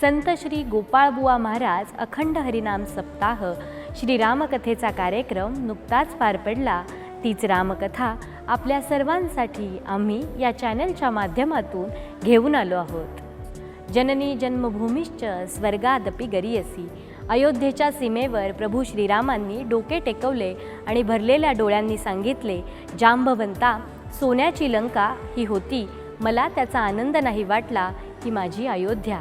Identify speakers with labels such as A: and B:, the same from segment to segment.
A: संत श्री गोपाळबुवा महाराज अखंड हरिनाम सप्ताह श्री रामकथेचा कार्यक्रम नुकताच पार पडला. तीच रामकथा आपल्या सर्वांसाठी आम्ही या चॅनलच्या माध्यमातून घेऊन आलो आहोत. जननी जन्मभूमीश्च स्वर्गादपी गरीयसी. अयोध्येच्या सीमेवर प्रभू श्रीरामांनी डोके टेकवले आणि भरलेल्या डोळ्यांनी सांगितले जांभवंता सोन्याची लंका ही होती. मला त्याचा आनंद नाही वाटला की माझी अयोध्या.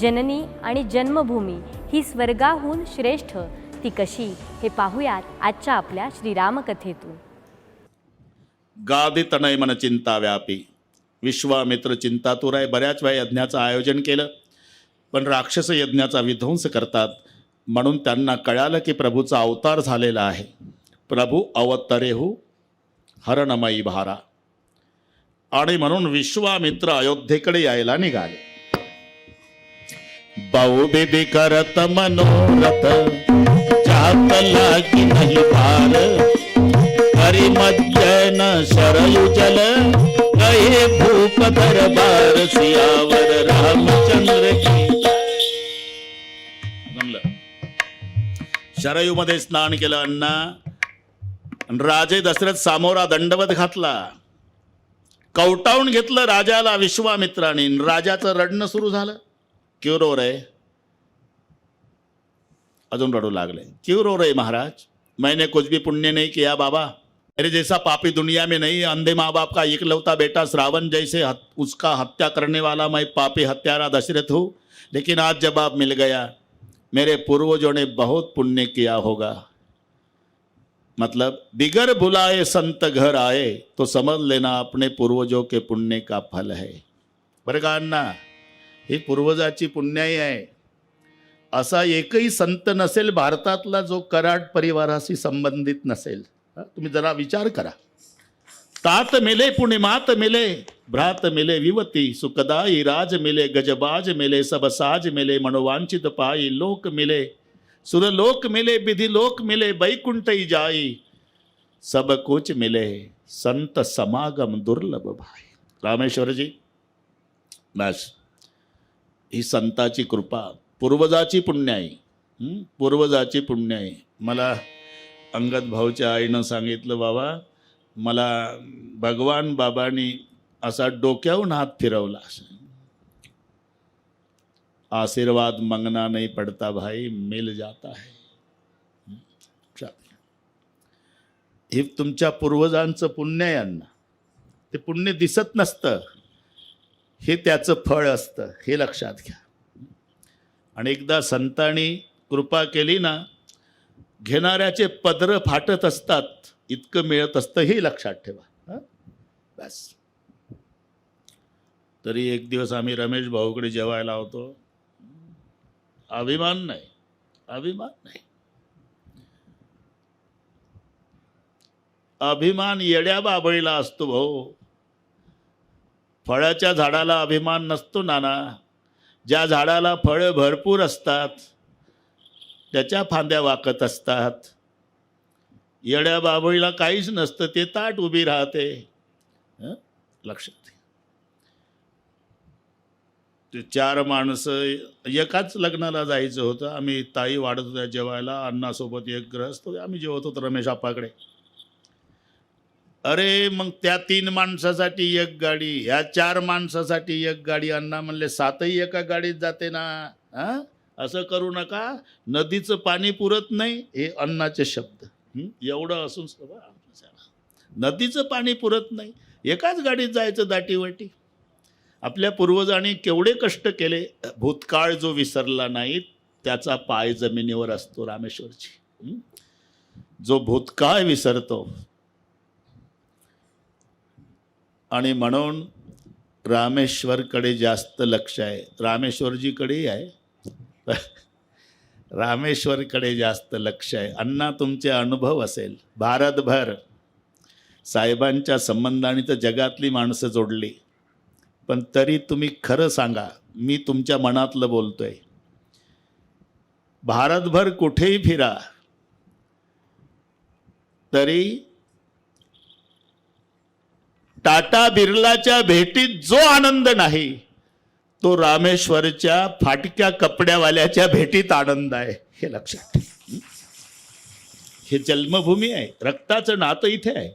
A: जननी आणि जन्मभूमी ही स्वर्गाहून श्रेष्ठ. ती कशी? हे पाहूयात आजच्या आपल्या श्रीरामकथेतून.
B: गादी तनय मन चिंता व्यापी. विश्वामित्र चिंतातुराय बऱ्याच वेळा यज्ञाचं आयोजन केलं. पण राक्षस यज्ञाचा विध्वंस करतात. म्हणून त्यांना कळालं की प्रभूचा अवतार झालेला आहे. प्रभू अवतरेहू हरणमयी भारा. आणि म्हणून विश्वामित्र अयोध्येकडे यायला निघाले. बहु करत मनोरथ जात लागी नाही भार. हरि मज्जन शरयु जल कहे भूप दरबार सियावर रामचंद्र की जय. जमलं. शरयू मध्ये स्नान केलं अण्णा राजे दशरथ सामोरा दंडवत घातला. कवटावून घेतलं राजाला विश्वामित्राने राजाचं रडणं सुरू झालं. क्यों रो रहे? अजून रडू लागले क्यों रो रहे महाराज? मैंने कुछ भी पुण्य नहीं किया बाबा। मेरे जैसा पापी दुनिया में नहीं अंधे माँ बाप का इकलौता बेटा श्रावण जैसे हत, उसका हत्या करने वाला मैं पापी हत्यारा दशरथ हूँ। लेकिन आज जब आप मिल गया मेरे पूर्वजों ने बहुत पुण्य किया होगा। मतलब बिगर बुलाए संत घर आए तो समझ लेना अपने पूर्वजों के पुण्य का फल है। बरं का अण्णा ही पूर्वजाची पुण्याई आहे. असा एकही संत नसेल भारतातला जो कराड परिवाराशी संबंधित नसेल. तुम्ही जरा विचार करा. तात मिले मात मिले भ्रात मिले विवती सुखदाई राज मिले गजबाज मिले सब साज मिले मनोवांचित पाई लोक मिले. सुरलोक मिले विधि लोक मिले बैकुंठई जाई. सब कुछ मिले संत समागम दुर्लभ भाई. रामेश्वरजी बस. ही संताची कृपा पूर्वजाची पुण्याई आहे पूर्वजाची पुण्याई. मला अंगद भाऊच्या आईनं सांगितलं बाबा मला भगवान बाबांनी असा डोक्याहून हात फिरवला आशीर्वाद मंगना नाही पड़ता भाई मिल जाता है. चालेल. हे तुमच्या पूर्वजांचं पुण्य आहे अण्णा. ते पुण्य दिसत नसतं. हे त्याचं फळ असतं हे लक्षात घ्या. आणि एकदा संतांनी कृपा केली ना घेणाऱ्याचे पदर फाटत असतात इतकं मिळत असतं हे लक्षात ठेवा. बस. तरी एक दिवस आम्ही रमेश भाऊकडे जेवायला होतो. अभिमान नाही अभिमान नाही. अभिमान येड्या बाबळीला असतो भाऊ. फळाच्या झाडाला अभिमान नसतो नाना. ज्या झाडाला फळं भरपूर असतात त्याच्या फांद्या वाकत असतात. येड्या बाबळीला काहीच नसतं ते ताट उभी राहते. हं? लक्षात ते चार माणसं एकाच लग्नाला जायचं होतं. आम्ही ताई वाढत होत्या जेवायला अण्णासोबत एक ग्रहस्थ होते. आम्ही जेवत होतो रमेश आपाकडे अरे मग त्या तीन माणसासाठी एक गाडी ह्या चार माणसासाठी एक गाडी अण्णा म्हणले सातही एका गाडीत जाते ना? हा? असं करू नका. नदीचं पाणी पुरत नाही हे अण्णाचे शब्द. एवढं असून नदीचं पाणी पुरत नाही. एकाच गाडीत जायचं दाटीवाटी. आपल्या पूर्वजांनी केवढे कष्ट केले. भूतकाळ जो विसरला नाही त्याचा पाय जमिनीवर असतो रामेश्वरची. जो भूतकाळ विसरतो आणि म्हणून रामेश्वरकडे जास्त लक्ष आहे. रामेश्वरजीकडेही आहे. रामेश्वरकडे जास्त लक्ष आहे. अण्णा तुमचे अनुभव असेल. भारतभर साहेबांच्या संबंधाने तर जगातली माणसं जोडली. पण तरी तुम्ही खरं सांगा मी तुमच्या मनातलं बोलतो आहे भारतभर कुठेही फिरा तरी टाटा बिर्लाच्या भेटीत जो आनंद नाही तो रामेश्वरच्या फाटक्या कपड्यावाल्याच्या भेटीत आनंद आहे हे लक्षात ठेव. हे जन्मभूमी आहे रक्ताचं नातं इथे आहे.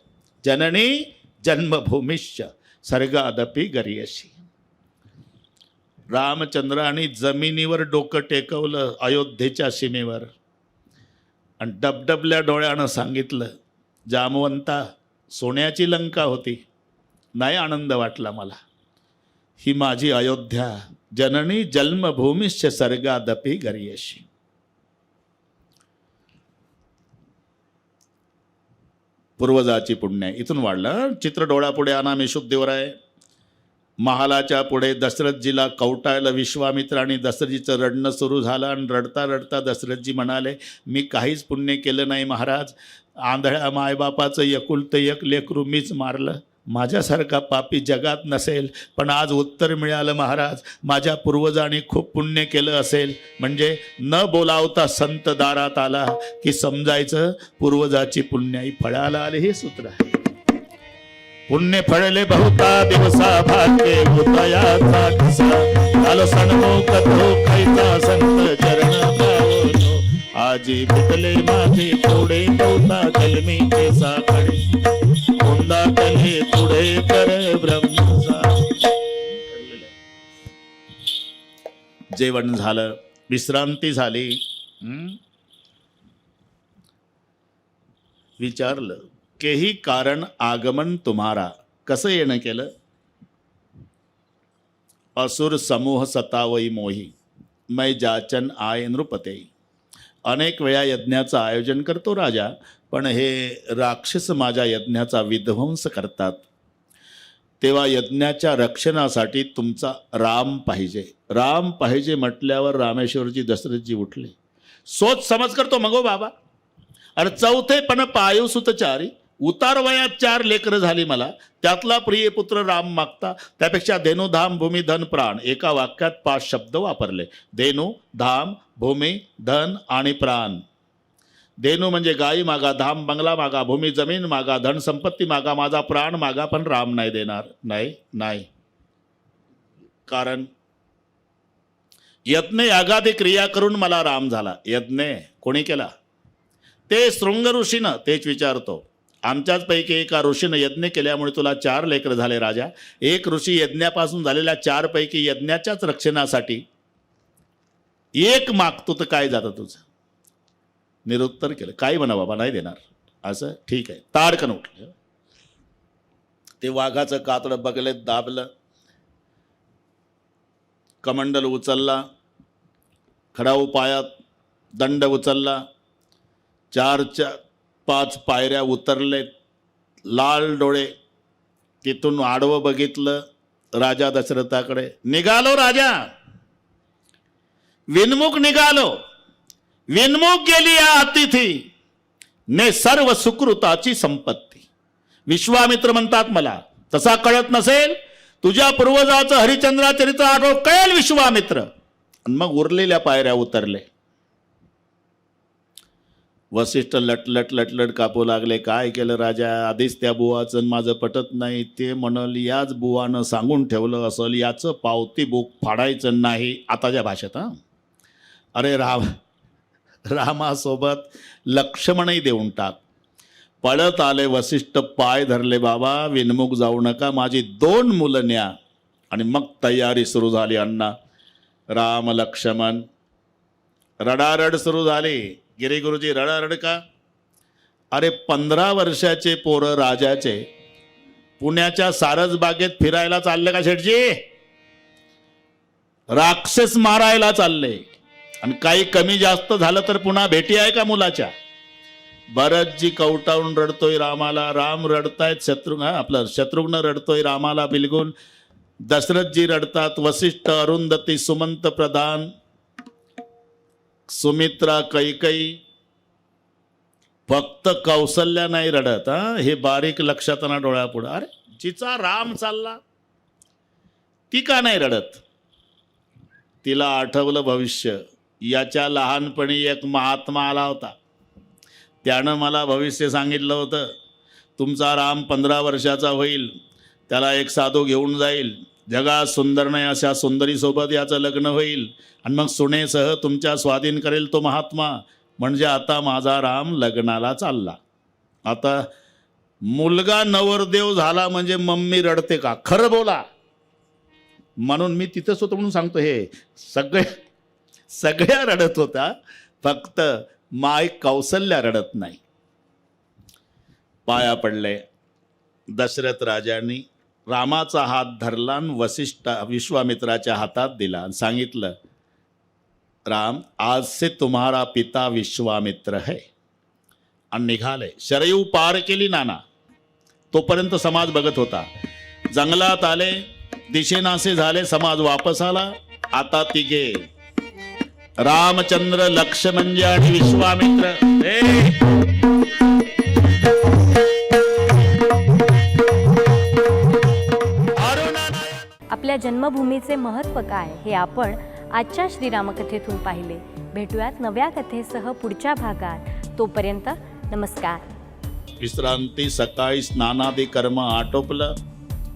B: जननी जन्मभूमिश्च सर्गादपी गरियशी रामचंद्राने जमिनीवर डोकं टेकवलं अयोध्येच्या सीमेवर. आणि डबडबल्या डोळ्यानं सांगितलं जामवंता सोन्याची लंका होती. नाही आनंद वाटला मला. ही माझी अयोध्या जननी जन्मभूमीश्च सर्गादपी गरियशी. पूर्वजाची पुण्य. इथून वाढलं. चित्र डोळ्यापुढे आणा आहे महालाच्या पुढे दशरथजीला कवटायला विश्वामित्र आणि दशरथजीचं रडणं सुरू झालं आणि रडता रडता दशरथजी म्हणाले मी काहीच पुण्य केलं नाही महाराज. आंधळ्या मायबापाचं एकुलतं एक लेकरू मीच मारलं. माझ्यासारखा पापी जगात नसेल पण आज उत्तर मिळालं महाराज. माझ्या पूर्वजांनी खूप पुण्य केलं असेल. म्हणजे न बोलावता संत दारात आला की समजायचं पूर्वजाची पुण्याई फळाला आले हे सूत्र आहे. पुण्य फळले बहुता दिवसा भाग्य उदयाचा दिसा झालो सणमुख तो संत चरण आजी भेटले माझे थोडे बहुता कलमी केसा पुढे कर ब्रह्मचा. जेवण झालं विश्रांती झाली. विचारलं केही कारण आगमन तुम्हारा? कसं येणं केलं? असुर समूह सतावई मोही मै जाचन आय नृपते. अनेक वेळा यज्ञाचं आयोजन करतो राजा पण हे राक्षस माझ्या यज्ञाचा विध्वंस करतात. तेव्हा यज्ञाच्या रक्षणासाठी तुमचा राम पाहिजे. राम पाहिजे म्हटल्यावर रामेश्वरजी दशरथजी उठले. सोच समज करतो मगो हो बाबा. आणि चौथे पण पायुसुतचारी. उतार वयात चार लेकरं झाली मला. त्यातला प्रिय पुत्र राम मागता. त्यापेक्षा धेनू धाम भूमी धन प्राण. एका वाक्यात पाच शब्द वापरले. धेनू धाम भूमी धन आणि प्राण. धेनू म्हणजे गायी मागा धाम बंगला मागा भूमी जमीन मागा धन संपत्ती मागा माझा प्राण मागा पण राम नाही देणार. नाही नाही. कारण यज्ञ यागादी क्रिया करून मला राम झाला. यज्ञ कोणी केला? ते शृंग ऋषीनं तेच विचारतो. आमच्याच पैकी एका ऋषीनं यज्ञ केल्यामुळे तुला चार लेकर झाले राजा. एक ऋषी यज्ञापासून झालेल्या चारपैकी यज्ञाच्याच रक्षणासाठी एक मागतो तर काय जातं तुझं? निरुत्तर केलं. काय म्हणा बाबा नाही देणार. असं? ठीक आहे. ताडकन उठलं. ते वाघाचं कातडं बघलेत दाबलं. कमंडल उचलला. खडाऊ पायात दंड उचलला. चार चार पाच पायऱ्या उतरले लाल डोळे तिथून आडवं बघितलं राजा दशरथाकडे. निघालो राजा. विनमुख निघालो. विनमुख गेली या अतिथी. ने सर्व सुकृताची संपत्ती. विश्वामित्र म्हणतात मला तसा कळत नसेल तुझ्या पूर्वजाचं हरिचंद्राचरित्र आठव कळेल विश्वामित्र. आणि मग उरलेल्या पायऱ्या उतरले. वसिष्ठ लटलट लटलट कापू लागले. काय केलं राजा? आधीच त्या बुवाचं माझं पटत नाही. ते म्हणाल याच बुवानं सांगून ठेवलं असेल याचं पावती बुक फाडायचं नाही. आताच्या भाषेत हां? अरे राम रामासोबत लक्ष्मणही देऊन टाक. पळत आले वसिष्ठ पाय धरले बाबा विनमुख जाऊ नका माझी दोन मुलं न्या. आणि मग तयारी सुरू झाली अण्णा. राम लक्ष्मण रडारड सुरू झाली. गिरी गुरुजी रडारड का अरे पंधरा वर्षाचे पोरं राजाचे पुण्याच्या सारसबागेत फिरायला चालले का शेठजी? राक्षस मारायला चालले. आणि काही कमी जास्त झालं तर पुन्हा भेटी आहे का मुलाच्या? भरतजी कवटाळून रडतोय रामाला. राम रडतायत शत्रू आपलं शत्रुघ्न रडतोय रामाला बिलगून. दशरथजी रडतात वसिष्ठ अरुंधती सुमंत प्रधान. सुमित्रा कैकई. फक्त कौशल्या नाही रडत हा? हे बारीक लक्षात ना डोळ्यापुढं. अरे जिचा राम चालला ती का नाही रडत? तिला आठवलं भविष्य. याच्या लहानपणी एक महात्मा आला होता. त्यानं मला भविष्य सांगितलं होतं. तुमचा राम पंधरा वर्षाचा होईल. त्याला एक साधू घेऊन जाईल. जगा सुंदर नाही अशा सुंदरीसोबत याचं लग्न होईल. आणि मग सुनेसह तुमच्या स्वाधीन करेल तो महात्मा. म्हणजे आता माझा राम लग्नाला चालला. आता मुलगा नवरदेव झाला म्हणजे मम्मी रडते का? खरं बोला. म्हणून मी तिथंच होतो म्हणून सांगतो हे. सगळे सगळ्या रडत होता फक्त माय कौसल्या रडत नाही. पाया पडले. दशरथ राजांनी रामाचा हात धरला आणि वसिष्ठ विश्वामित्राच्या हातात दिला आणि सांगितलं राम आज से तुम्हारा पिता विश्वामित्र है. आणि निघाले. शरयू पार केली नाना. तोपर्यंत समाज बघत होता. जंगलात आले दिशेनासे झाले समाज वापस आला. आता तिघे. रामचंद्र लक्ष्मण म्हणजे आणि विश्वामित्र.
A: जन्मभूमीचे महत्त्व काय हे आपण आजच्या श्रीरामकथेतून पाहिले. भेटूयात नव्या कथेसह पुढच्या भागात. तोपर्यंत नमस्कार.
B: विश्रांती सकाळी स्नानादी कर्म आटोपलं.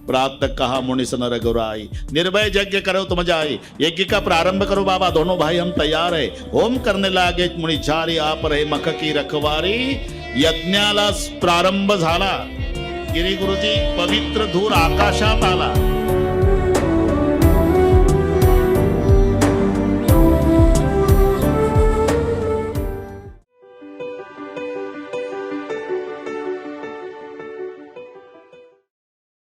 B: प्रात कहा मुनिस नर आई निर्भय यज्ञ करो तुम जाई. यज्ञ का प्रारंभ करो बाबा दोनों भाई हम तैयार है. होम करने लागे मुनि चारी आप रहे मख की रखवारी. यज्ञाला प्रारंभ झाला. गिरी गुरुजी पवित्र धूर आकाशात आला.